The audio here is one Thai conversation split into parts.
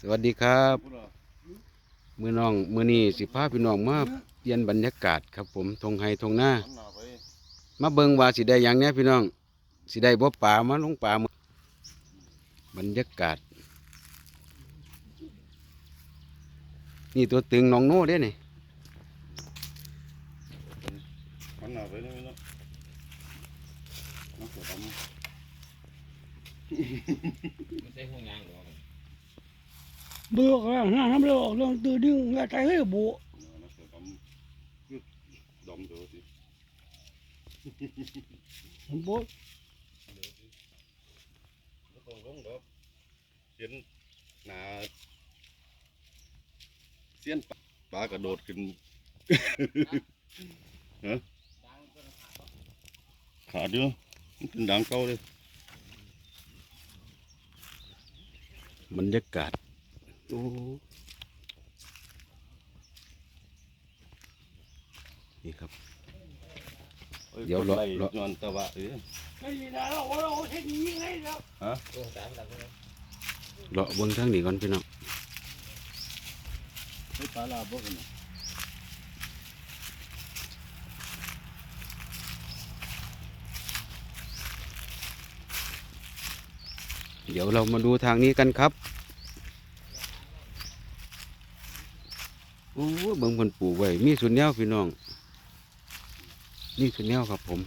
สวัสดีครับ มือน้องมือนี้สิพาพี่น้องมาเปลี่ยนบรรยากาศครับผมทงไฮทงหน้า มาเบิ่งว่าสิได้หยังเนี้ยพี่น้องสิได้บ่ป่ามาลงป่ามาบรรยากาศ นี่ตัวตึงน้องโน่เด้นี่มันหนาไปนี่เนาะน้ำเสือดำ เบื่อกันห้าน้ำเลือดเรื่องตื่นดึงอย่าใจให้บุน้ำเสือดำคือดำเดี๋ยวสิบุแล้วก็ลงดอกเห็นหนาเสี้ยนปลาปลากระโดดขึ้นฮะขาดเดียวมันเป็นดังเก่าเลยบรรยากาศ โอ้นี่ครับ เดี๋ยวรอไล่รอ นอนตะวะเอ้ยไอ้นี่นะเราเราเทคนิคไงแล้วฮะเลาะเบิ่งทางนี้ก่อนพี่น้องไม่ปลาลาบกันนะเดี๋ยวเรามาดูทางนี้กันครับ โอ้เบิ่งเพิ่นปลูกไว้มีสุนแนวพี่น้องนี่สุนแนวครับผม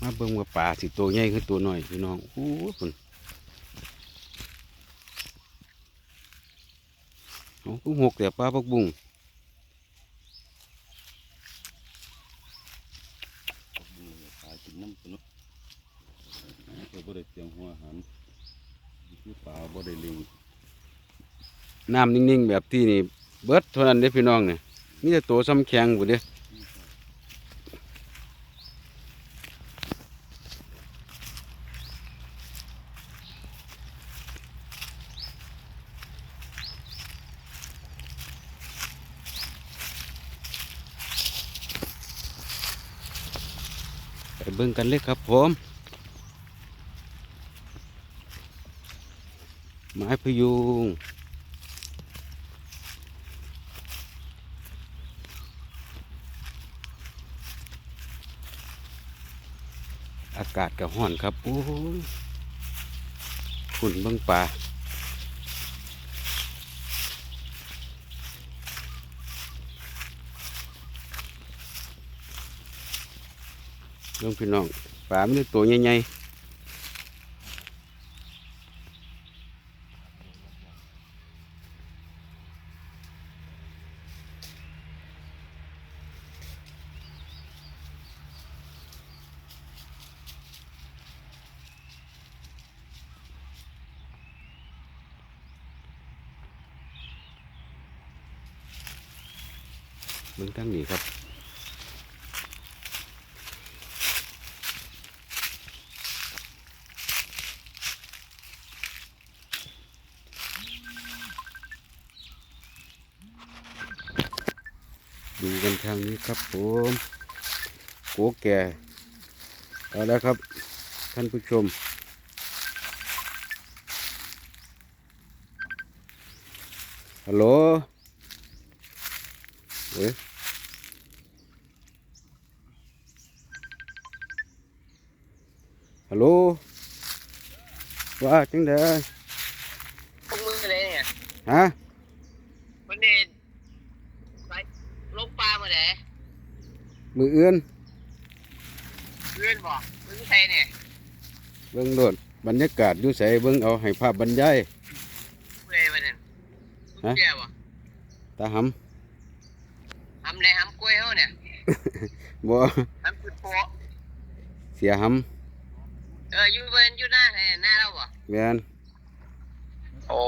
มาเบิ่งว่าป่าสิตัวใหญ่คือตัวน้อยพี่น้องโอ้เพิ่นเอากุ้งหกแต่ปลาพักบุ้งปลากินน้ำตัวเนาะเพื่อบ่ได้เตรียมหัวอาหารคือปลาบ่ได้เลิงน้ำนิ่งๆ แบบที่นี่ เบิดเท่านั้นเด้พี่น้องเนี่ยมีแต่ตัวซ้ำแข็งบุเด้ไปเบิ่งกันเลยครับผมไม้พยุง อากาศก็ห่อนครับโอ้ยฝุ่นเบิ่งป่าเรื่องพี่น้องป่าไม่ได้ตัวใหญ่ๆ เบิ่งทั้งนี้ครับดูกันทางนี้ครับผมโกแก่เอาแล้วครับ ท่านผู้ชม ฮัลโหล เว้ยฮัลโหลว่าจังเด้อพวกมือเลยเนี่ยฮะวันนี้ไปลงปลาเมื่อไหร่มืออื่นเพื่อนบอกมึงใครเนี่ยเบิ่งโลดบรรยากาศอยู่ใสเบิ่งเอาให้ภาพบรรยายเพื่อนมาเนี่ยมึงแก่บ่ตาหทำอะไรทำกล้วยเขาเนี่ยำบ่ทำจุดโปะเสียหเอออยู่เบินอยู่หน้าไหนหน้าเราบ่ำแม่น โอ้